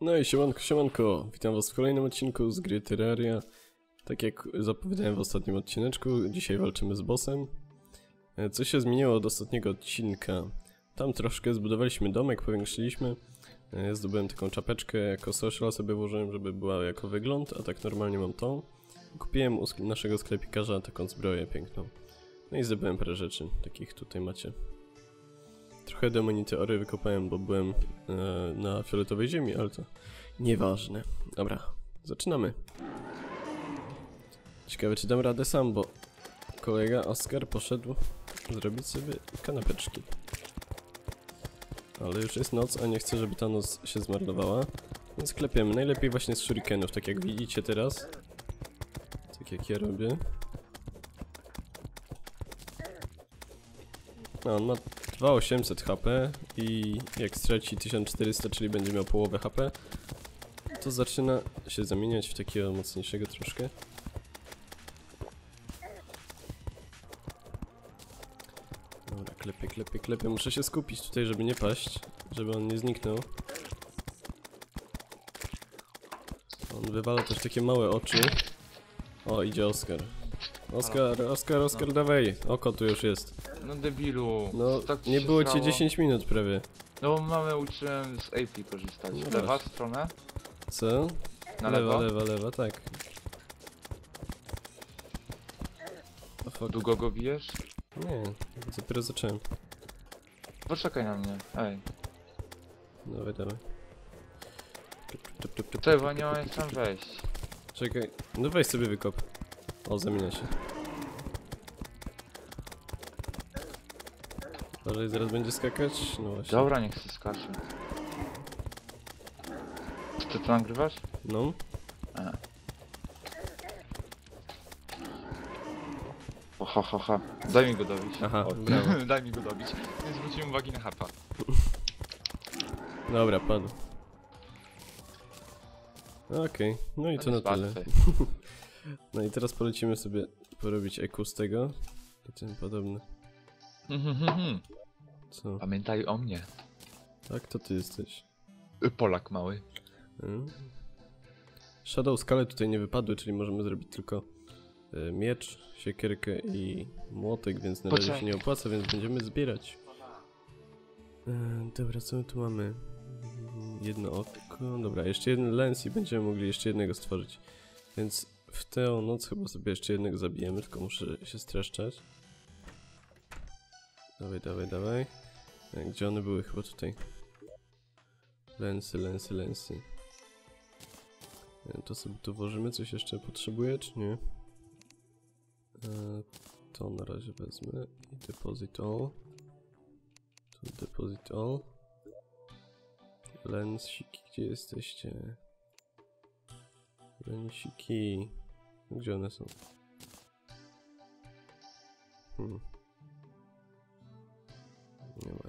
No i siemanko, siemanko, witam was w kolejnym odcinku z gry Terraria. Tak jak zapowiadałem w ostatnim odcineczku, dzisiaj walczymy z bossem. E, Co się zmieniło od ostatniego odcinka? Tam troszkę zbudowaliśmy domek, powiększyliśmy. E, Zdobyłem taką czapeczkę, jako social sobie włożyłem, żeby była jako wygląd, a tak normalnie mam tą. Kupiłem u naszego sklepikarza taką zbroję piękną. No i zdobyłem parę rzeczy, takich tutaj macie. Trochę demoniteory wykopałem, bo byłem e, na fioletowej ziemi, ale to nieważne. Dobra, zaczynamy. Ciekawe, czy dam radę sam, bo kolega Oskar poszedł zrobić sobie kanapeczki. Ale już jest noc, a nie chcę, żeby ta noc się zmarnowała. Więc klepiemy. Najlepiej właśnie z shurikenów, tak jak widzicie teraz. Tak jak ja robię. No, on ma 2800 HP i jak straci 1400, czyli będzie miał połowę HP, to zaczyna się zamieniać w takiego mocniejszego troszkę. Dobra, klepie, klepie, klepie. Muszę się skupić tutaj, żeby nie paść, żeby on nie zniknął. On wywala też takie małe oczy. O, idzie Oskar. Oskar, Oskar, Oskar, dawaj! Oko tu już jest. No debilu. No, tak ci nie się było cię stało. 10 minut prawie. No bo mamy uczyłem z AP korzystać. No Lewa właśnie. strona? Co? Na lewa, lewo? lewa, lewa, tak. O fuck. Długo go bijesz? Nie, dopiero zacząłem. Poczekaj na mnie. Ej. Dawaj, dawaj. Tup, nie mam jak tam wejść. Czekaj, no weź sobie wykop. O, zamienia się. Uważaj, zaraz będzie skakać? No właśnie. Dobra, niech się skacze. Ty to nagrywasz? No, O, ha, ha, ha. Daj mi go dobić. Aha, O, brawo. Daj mi go dobić. Nie zwróciłem uwagi na hapa. dobra, padł. Okej, no i to na tyle. No i teraz polecimy sobie porobić eku z tego i tym podobne. Mhm, Co? Pamiętaj o mnie. Tak, to ty jesteś. Y, Polak mały. Mm. Shadow skale tutaj nie wypadły, czyli możemy zrobić tylko e, miecz, siekierkę i młotek, więc na razie się nie opłaca, więc będziemy zbierać. Dobra, co my tu mamy? Jedno oko, dobra, jeszcze jeden lens i będziemy mogli jeszcze jednego stworzyć. Więc w tę noc chyba sobie jeszcze jednego zabijemy, tylko muszę się streszczać. Dawaj, dawaj, dawaj. E, Gdzie one były? Chyba tutaj. Lensy, lensy, lensy. E, To sobie tu włożymy, coś jeszcze potrzebuję, czy nie? E, to na razie wezmę i deposit all. Tu deposit all. Lensiki, gdzie jesteście? Lensiki. Gdzie one są? Hmm.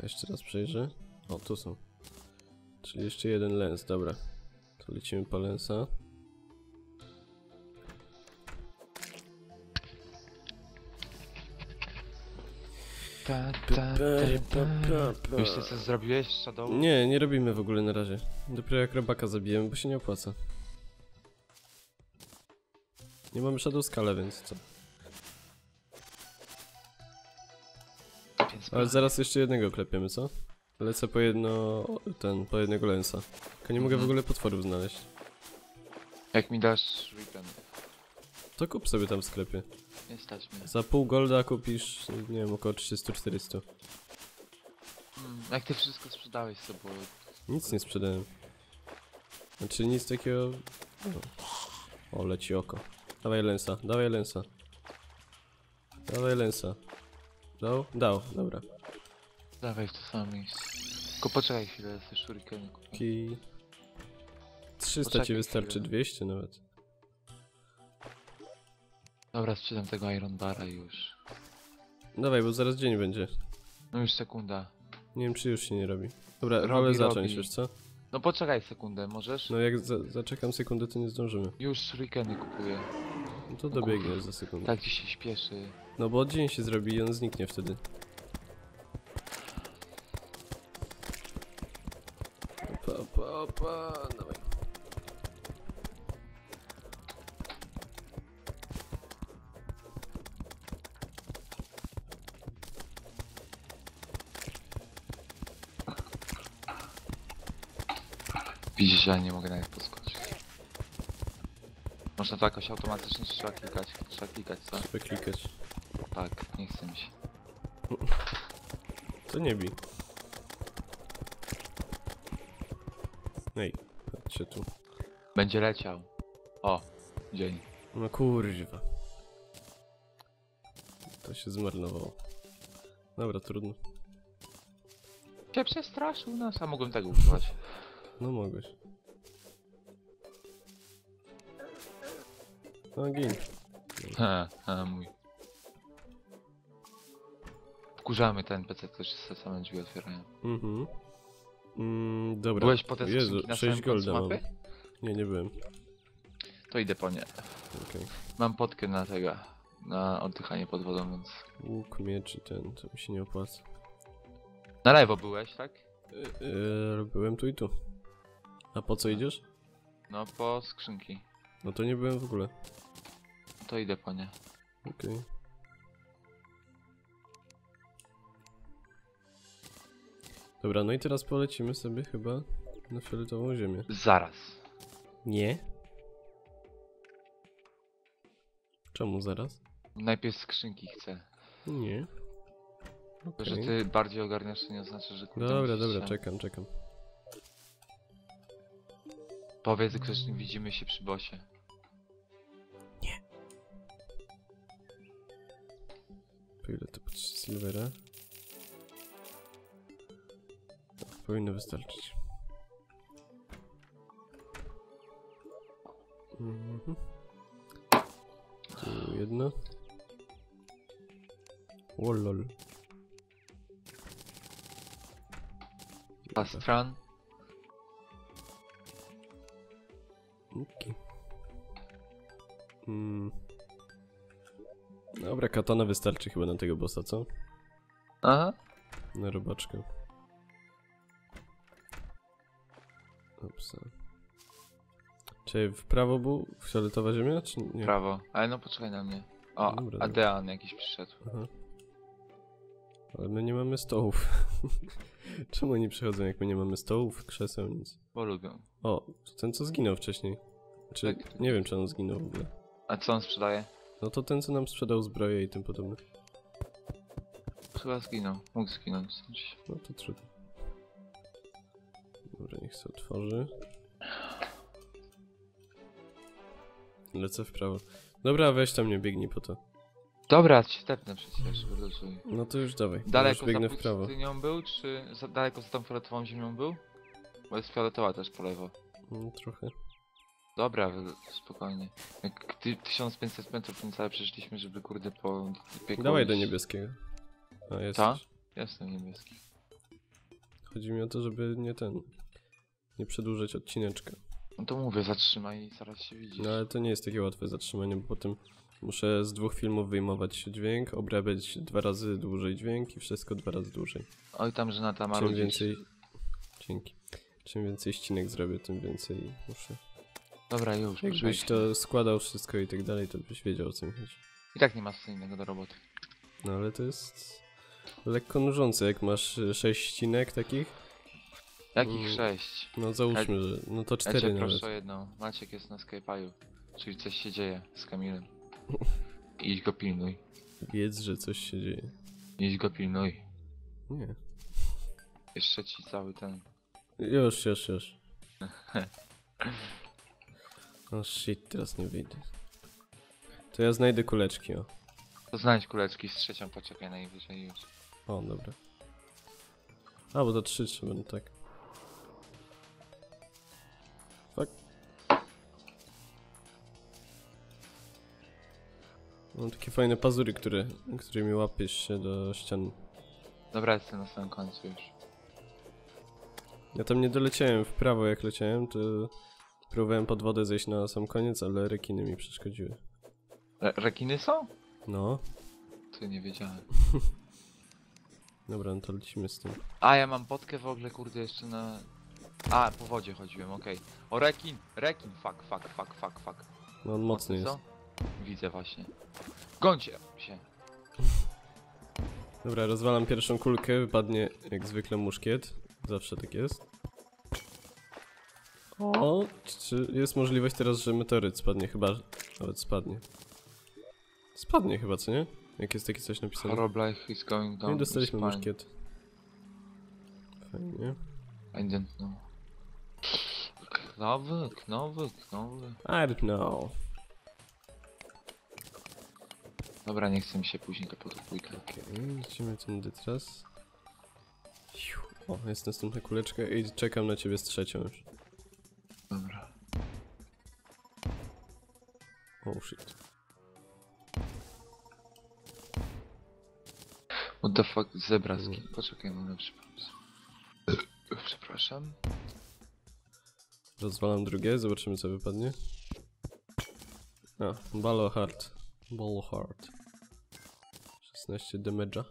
Jeszcze raz przejrzę. O, tu są. Czyli jeszcze jeden lens, dobra. To lecimy po lensa. Wiesz co zrobiłeś, Shadow? Nie, nie robimy w ogóle na razie. Dopiero jak robaka zabijemy, bo się nie opłaca. Nie mamy shadow skale, więc co? Ale zaraz jeszcze jednego klepiemy, co? Lecę po jedno... ten, po jednego lensa. Tylko nie mogę w Mhm. ogóle potworów znaleźć. Jak mi dasz weekend? To kup sobie tam w sklepie. Nie stać mnie. Za pół golda kupisz, nie wiem, około 300-400. Mm, jak ty wszystko sprzedałeś sobie, Nic nie sprzedałem. Znaczy nic takiego... O, o leci oko. Dawaj lensa, dawaj lensa. Dawaj lensa. Dał? Dał, dobra. dawaj w to samo miejsce. Tylko poczekaj chwilę, te shurikeny kupię. Ki... 300 ci Poczekaj wystarczy, chwilę. 200 nawet. Dobra, sprzedam tego Iron Bara już. Dawaj, bo zaraz dzień będzie. No już sekunda. Nie wiem, czy już się nie robi. Dobra, Robi, wolę zacząć, robi. wiesz co? No poczekaj sekundę, możesz? No jak za zaczekam sekundę, to nie zdążymy. Już shurikeny kupuję. No to dobiegnie za sekundę. Tak ci się śpieszy. No bo dzień się zrobi i on zniknie wtedy. Opa, opa, opa, dawaj. Widzisz, ja nie mogę nawet podskoczyć. Można to jakoś automatycznie trzeba klikać, trzeba klikać, co? Trzeba klikać. Tak, nie chcę mi się. To nie bij. Ej, chodźcie tu. Będzie leciał. O, dzień. No kurwa. To się zmarnowało. Dobra, trudno. Się przestraszył nas, a mogłem tego używać. No mogłeś. No gin. Ha, ha, mój. Wkurzamy ten PC, który się same drzwi otwierają. Mhm. Mm, dobra. Byłeś po te Jezu, na 6 samym końcu golda mam. mapy? Nie, nie byłem. To idę po nie. Okej. Mam potkę na tego, na oddychanie pod wodą, więc... Łuk, miecz i ten, to mi się nie opłaca. Na lewo byłeś, tak? Yy, byłem tu i tu. A po co idziesz? No, po skrzynki. No to nie byłem w ogóle. To idę po nie. Okej. Dobra, no i teraz polecimy sobie chyba na fioletową ziemię. Zaraz. Nie? Czemu zaraz? Najpierw skrzynki chcę. Nie. To, że ty bardziej ogarniasz, to nie oznacza, że... kurde, Dobra, musisz dobra, się- czekam, czekam. Powiedz, ktoś widzimy się przy bosie. Po ile to potrzeba silvera? Powinno wystarczyć. Mhm. Tu jedno. O lol. Pastran. Okej. Mm. Dobra, katana wystarczy chyba na tego bossa, co? Aha. Na robaczkę. Opsa. Czy w prawo był fioletowa ziemia, czy nie? Prawo. Ale no poczekaj na mnie. O, Dobra, dobra. Adean jakiś przyszedł. Aha. Ale my nie mamy stołów. Czemu oni przychodzą, jak my nie mamy stołów, krzeseł, nic? Bo lubią. O, to ten co zginął wcześniej. Czy Tak. nie wiem, czy on zginął w ogóle. A co on sprzedaje? No to ten, co nam sprzedał zbroję i tym podobne. Chyba zginął. Mógł zginąć. No to trudno. Niech się otworzy. Lecę w prawo. Dobra, weź tam nie biegnij po to. Dobra, ci tepnę przecież, wyluzuj. No to już dawaj. Daleko już biegnę za w prawo. pustynią był, czy za, daleko za tą fioletową ziemią był? Bo jest fioletowa też po lewo. No, trochę. Dobra, spokojnie. Jak ty, 1500 metrów niecałe przeszliśmy, żeby kurde po... piekło Dawaj do niebieskiego. A jest. Co? Jestem niebieski. Chodzi mi o to, żeby nie ten. Nie przedłużać odcineczka. No to mówię, zatrzymaj i zaraz się widzisz. No ale to nie jest takie łatwe zatrzymanie, bo potem muszę z dwóch filmów wyjmować dźwięk, obrabiać dwa razy dłużej dźwięk i wszystko dwa razy dłużej. Oj, tam żenata ma Czym więcej. Dzięki. Czym więcej ścinek zrobię, tym więcej muszę. Dobra, już, Jakbyś to składał wszystko i tak dalej, to byś wiedział o co mi chodzi. I tak nie ma co innego do roboty. No ale to jest lekko nużące, jak masz sześć ścinek takich. Jakich Mm. sześć? No załóżmy, że no to Ja cię cztery proszę o jedną. Maciek jest na Skype'u. Czyli coś się dzieje z Kamilem. Idź go pilnuj. Wiedz, że coś się dzieje. Idź go pilnuj. Nie. Jeszcze ci cały ten... Już, już, już. O shit, teraz nie wyjdę. To ja znajdę kuleczki, o. To znajdź kuleczki z trzecią, poczekaj najwyżej już. O, dobra. A, bo to trzy trzeba, no tak. Mam takie fajne pazury, które, którymi łapiesz się do ścian. Dobra, jestem na samym końcu już. Ja tam nie doleciałem w prawo jak leciałem, to próbowałem pod wodę zejść na sam koniec, ale rekiny mi przeszkodziły. Re rekiny są? No, To nie wiedziałem. dobra, no to lecimy z tym. A, ja mam potkę w ogóle, kurde, jeszcze na... A, po wodzie chodziłem, okej. O, rekin! Rekin! Fuck, fuck, fuck, fuck, fuck. No on mocny jest. co? Widzę właśnie. Gońcie się. Dobra, rozwalam pierwszą kulkę, wypadnie jak zwykle muszkiet. Zawsze tak jest. O, czy jest możliwość teraz, że meteoryt spadnie? Chyba, nawet spadnie. Spadnie chyba, co nie? Jak jest takie coś napisane. Life is going No down. i dostaliśmy muszkiet. Fajnie. I don't know. Knowy, knowy, knowy. I don't know. Dobra, nie chcę mi się później to podpójka. Okej, lecimy tędy teraz. O, jest następna kuleczka i czekam na ciebie z trzecią już. Dobra. Oh shit. What the fuck, zebra skin. Poczekaj, mam lepszy pomysł. Przepraszam. Rozwalam drugie, zobaczymy co wypadnie. A, Balo Hard. Ball Hard. 16 damage'a.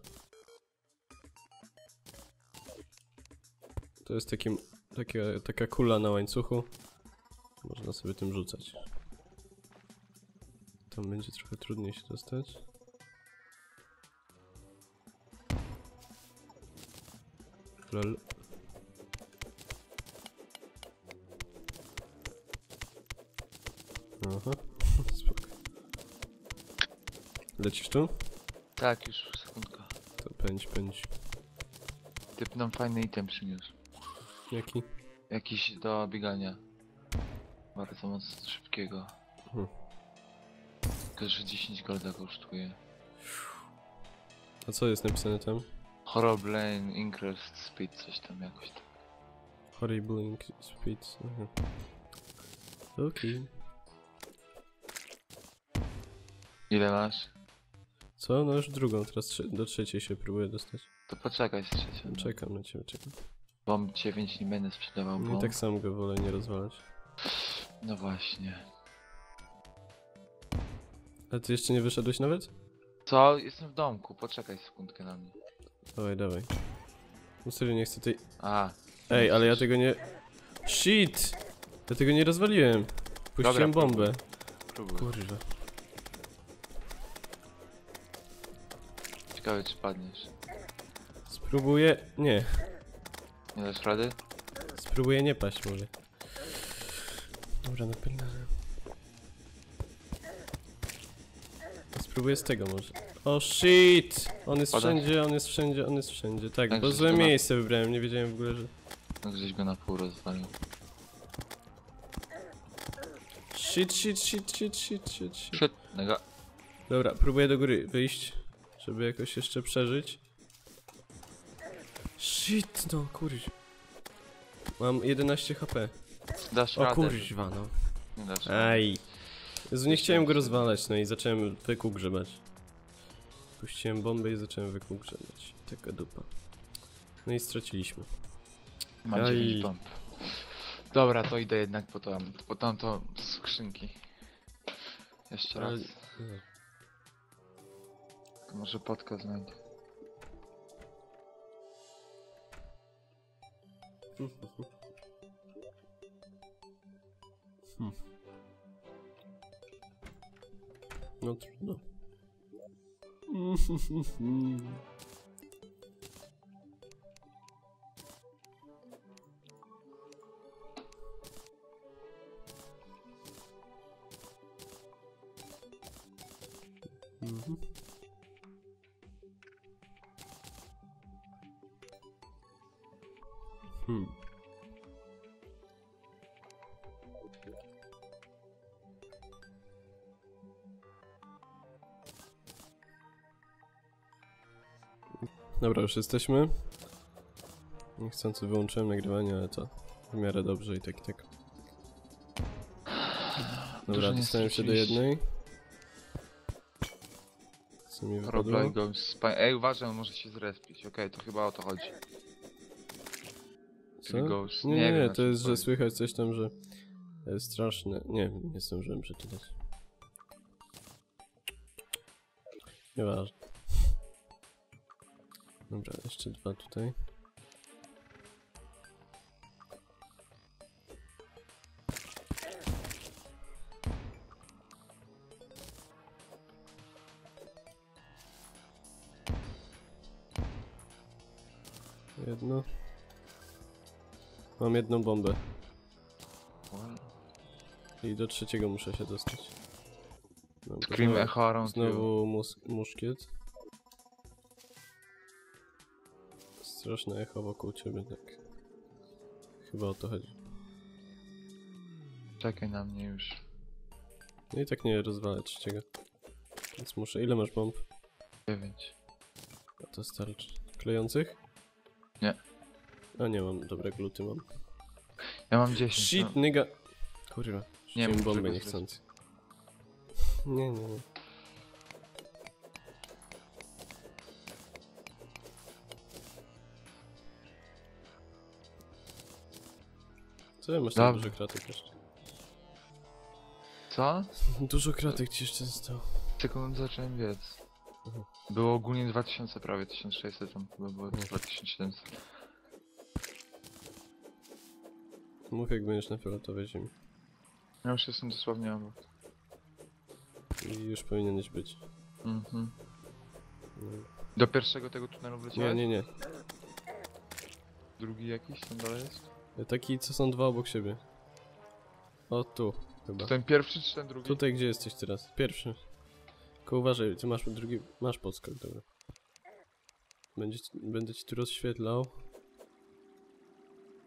To jest takim, takie, taka kula na łańcuchu. Można sobie tym rzucać. Tam będzie trochę trudniej się dostać. Lol. Aha. Lecisz tu? Tak, już sekundka. To pędź, pędź. Typ nam fajny item przyniósł. Jaki? Jakiś do biegania. Bardzo mocno szybkiego. Hmm. Tylko, że 10 golda kosztuje. A co jest napisane tam? Horrible Increased Speed, coś tam jakoś tak. Horrible Ink Speed. Aha. Okej. Ile masz? Co? No już drugą, teraz trze do trzeciej się próbuję dostać. To poczekaj z trzecią. Czekam na ciebie, czekam. Bomb 9 nie będę sprzedawał bomb. tak sam go wolę nie rozwalać. No właśnie. A ty jeszcze nie wyszedłeś nawet? Co? Jestem w domku, poczekaj sekundkę na mnie. Dawaj, dawaj. No serio, nie chcę tej... A. Ej, ale ja tego nie... Shit! Ja tego nie rozwaliłem. Puściłem Dobra, bombę. Próbuj. Kurwa. Ciekawe czy padniesz. Spróbuję... Nie. Nie dasz rady? Spróbuję nie paść może. Dobra, napierdalam. Spróbuję z tego może. O shit! On jest Pada. wszędzie, on jest wszędzie, on jest wszędzie. Tak, Tak, bo że złe to ma- miejsce wybrałem, nie wiedziałem w ogóle, że... No gdzieś go na pół rozwalił. Shit, shit, shit, shit, shit, shit, shit. Shit, nega. Dobra, próbuję do góry wyjść, żeby jakoś jeszcze przeżyć. Shit, no kurź. Mam 11 HP. Dasz O radę. kurźwa, no. Nie dasz rady. Aj. Jezu, nie chciałem go rozwalać, no i zacząłem wyku grzebać. Puściłem bombę i zacząłem wyku grzebać. Taka dupa. No i straciliśmy. Mam Aj. 9 bomb. Dobra, to idę jednak po tam, po tamto skrzynki. Jeszcze raz. Ale- To podcast znajdę. Hmm. No trudno. Dobra, już jesteśmy. Niechcący wyłączyłem nagrywanie, ale to w miarę dobrze i tak i tak. Dobra, dostałem się do jednej. Co mi wypadło? Go Ej, uważaj, on może się zrespić. Okej, to chyba o to chodzi. Co? Nie, Nie nie, to jest, że słychać coś tam, że e, straszne. Nie, nie zdążyłem przeczytać. Nieważne. Dobra, jeszcze dwa tutaj. Jedno. Mam jedną bombę. I do trzeciego muszę się dostać. Dobra, Scream znowu- echo around you. Znowu mus muszkiet. Straszne echo wokół ciebie, tak. Chyba o to chodzi. Czekaj na mnie już. No i tak nie rozwalę trzeciego. Więc muszę. Ile masz bomb? 9. A to starczy. Klejących? Nie. A nie mam, dobra, gluty mam. Ja mam 10. Shit, no. nigga. Kurwa, Nie bombę czego niechcący. Nie, nie, nie. Co ja masz tam Dobra. dużo kratek jeszcze? Co? Dużo kratek ci jeszcze zostało. Sekund zacząłem biec. Mhm. Było ogólnie 2000, prawie 1600, tam chyba było Mhm. 2700. Mów jak będziesz na fioletowej ziemi. Ja już jestem dosłownie obok. I już powinieneś być. Mhm. No. Do pierwszego tego tunelu Nie, wleciałeś? nie, nie. Drugi jakiś tam dalej jest? Taki, co są dwa obok siebie. O, tu, chyba. To ten pierwszy czy ten drugi? Tutaj, gdzie jesteś teraz? Pierwszy. Tylko uważaj, ty masz drugi, masz podskok, dobra. Będzie, będę ci tu rozświetlał.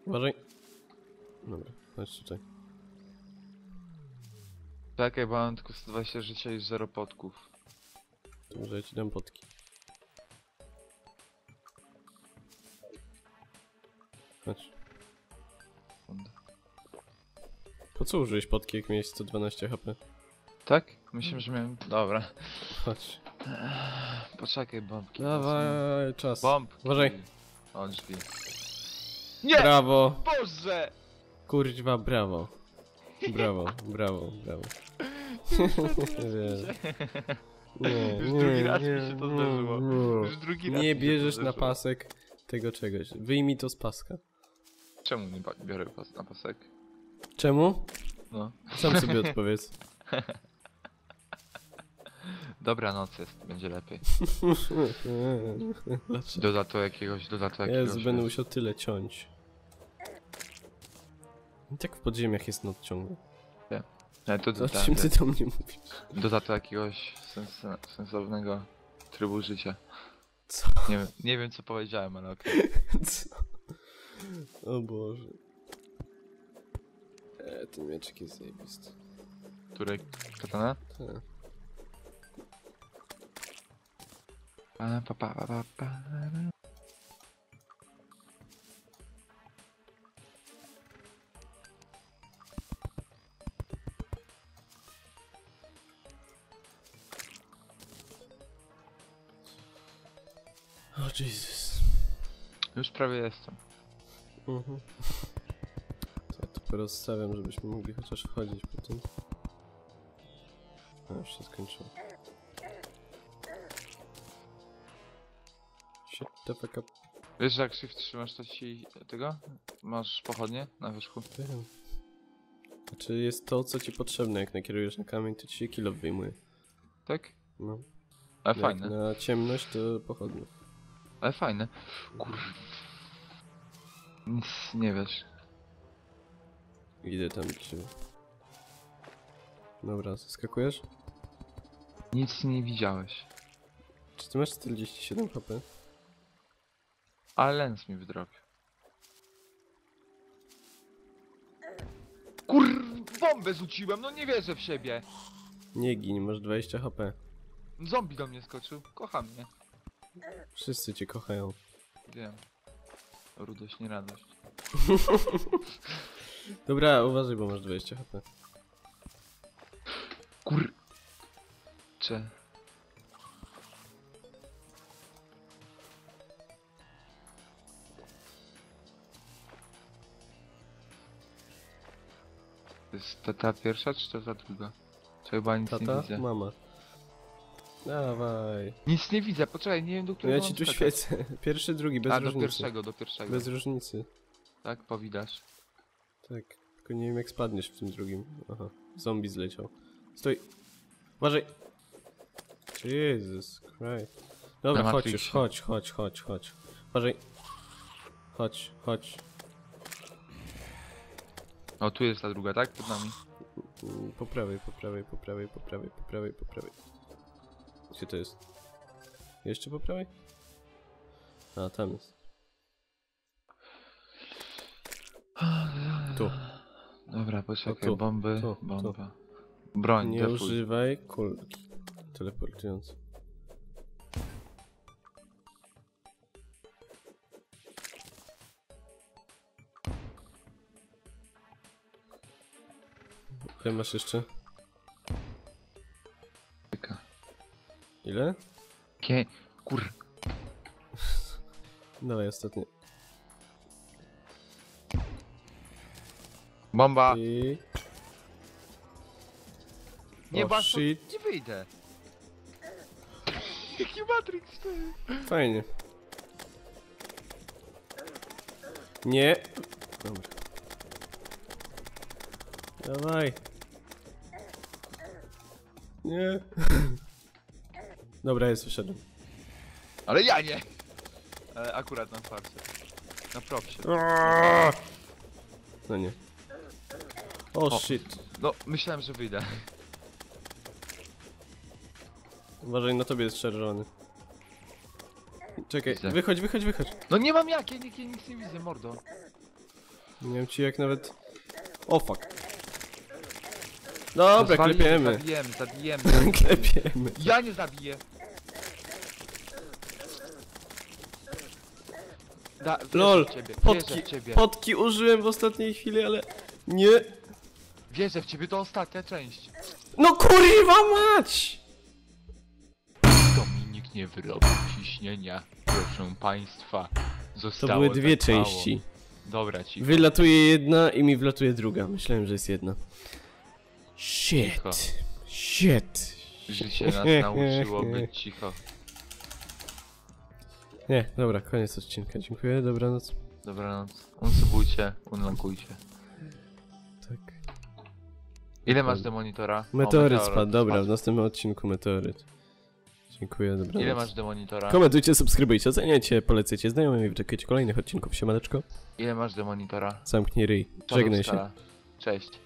Uważaj. Dobra, chodź tutaj. Czekaj, bo mam tylko 120 życia i 0 podków. Może ja ci dam potki. Po co użyłeś potki, jak miałeś 112 HP? Tak? Myślę, że miałem... Dobra. Chodź. Poczekaj, bombki. Dawaj, czas. Bombki. Uważaj. O, drzwi. Nie! Brawo! Boże! Kurwa, brawo. Brawo, brawo, brawo. Nie, Już nie, drugi raz mi się to zdarzyło. nie. Już drugi raz Nie mi się to bierzesz na zdarzyło. pasek tego czegoś. Wyjmij to z paska. Czemu nie ba- biorę pas na pasek? Czemu? No. Sam sobie odpowiedz. Dobra noc jest, będzie lepiej. Dlaczego? Doda to jakiegoś, doda to jakiegoś... Jezu, będę musiał tyle ciąć. I tak w podziemiach jest noc ciągle. Ale to To o doda, czym ty do mnie mówisz? doda to jakiegoś sens, sensownego trybu życia. Co? Nie wiem, nie wiem co powiedziałem, ale okej. Co? O Boże. E, ten mieczek jest zajebisty. Który katana? Tak. Pa, pa, pa, pa, pa, pa. O Jesus. Już prawie jestem. Mhm. To ja to porozstawiam, żebyśmy mogli chociaż wchodzić potem. A, już się skończyło. Up. Wiesz, że jak shift trzymasz to ci tego? Masz pochodnie na wierzchu? Wiem. Znaczy jest to, co ci potrzebne. Jak nakierujesz na kamień, to ci się kilo wyjmuje. Tak? No. Ale Jak fajne, na ciemność, to pochodnie. ale fajne. Kur... Nic nie wiesz. Idę tam ciebie. Dobra, zaskakujesz? Nic nie widziałeś. Czy ty masz 47 HP? Ale lens mi wydrobił. Kur... bombę rzuciłem, no nie wierzę w siebie. Nie gin, masz 20 HP. Zombie do mnie skoczył, kocha mnie. Wszyscy cię kochają. Wiem. Rudość, nie radość. Dobra, uważaj, bo masz 20 HP. Kur... Cze... To jest ta, ta pierwsza, czy to ta druga? Chyba nic nie Tata? widzę. Mama. Dawaj. Nic nie widzę, poczekaj, nie wiem do No którego ja ci tu skakać. świecę. Pierwszy, drugi, bez A, do różnicy. pierwszego, do pierwszego. Bez różnicy. Tak, powidać. Tak. Tylko nie wiem jak spadniesz w tym drugim. Aha. Zombie zleciał. Stój. Uważaj. Jesus Christ. Dobra, Na chodź Matrixie. już, chodź, chodź, chodź, chodź. Uważaj. Chodź, chodź. O, tu jest ta druga, tak? Pod nami. Mm, Po prawej, po prawej, po prawej, po prawej, po prawej, po prawej. Gdzie to jest? Jeszcze po prawej? A, tam jest. Tu. Dobra, poczekaj, tu, bomby, tu, bomba. Broń, Nie defuj. używaj kulki teleportującej. Ile masz jeszcze? Ile? Kie... Kur... Dawaj ostatnie. Bomba! I... Nie, o, bo aż to shit. nie wyjdę. Jaki Matrix to jest? Fajnie. Nie. Dobra. Dawaj. Nie. Dobra, jest, wyszedłem. Ale ja nie! Ale akurat na farcie. Na propsie. No nie. O O. shit. No, myślałem, że wyjdę. Uważaj, na tobie jest czerwony. Czekaj, Widzę. wychodź, wychodź, wychodź. No nie mam jak, ja nic, ja nic nie widzę, mordo. Nie wiem ci jak nawet... O fuck. Dobra, Rozwalimy, klepiemy. Zabijemy, zabijemy. Klepiemy. Ja nie zabiję. Da, wierzę LOL, w ciebie, wierzę Potki, ciebie. potki użyłem w ostatniej chwili, ale... Nie. Wierzę w ciebie, to ostatnia część. No kurwa mać! Dominik nie wyrobił ciśnienia. Proszę państwa. To Zostało były dwie tak mało. części. Dobra, ci. Wylatuje jedna i mi wlatuje druga. Myślałem, że jest jedna. Shit. Cicho. Shit. Życie nas nauczyło być cicho. Nie, dobra, koniec odcinka. Dziękuję, dobranoc. Dobranoc. Unsubujcie, unlankujcie. Ile masz do monitora? Meteoryt spadł, dobra, w następnym odcinku meteoryt. Dziękuję, dobranoc. Ile masz do monitora? Komentujcie, subskrybujcie, oceniajcie, polecajcie znajomym i wyczekujcie kolejnych odcinków. Siemaneczko. Ile masz do monitora? Zamknij ryj. Żegnaj się. Cześć.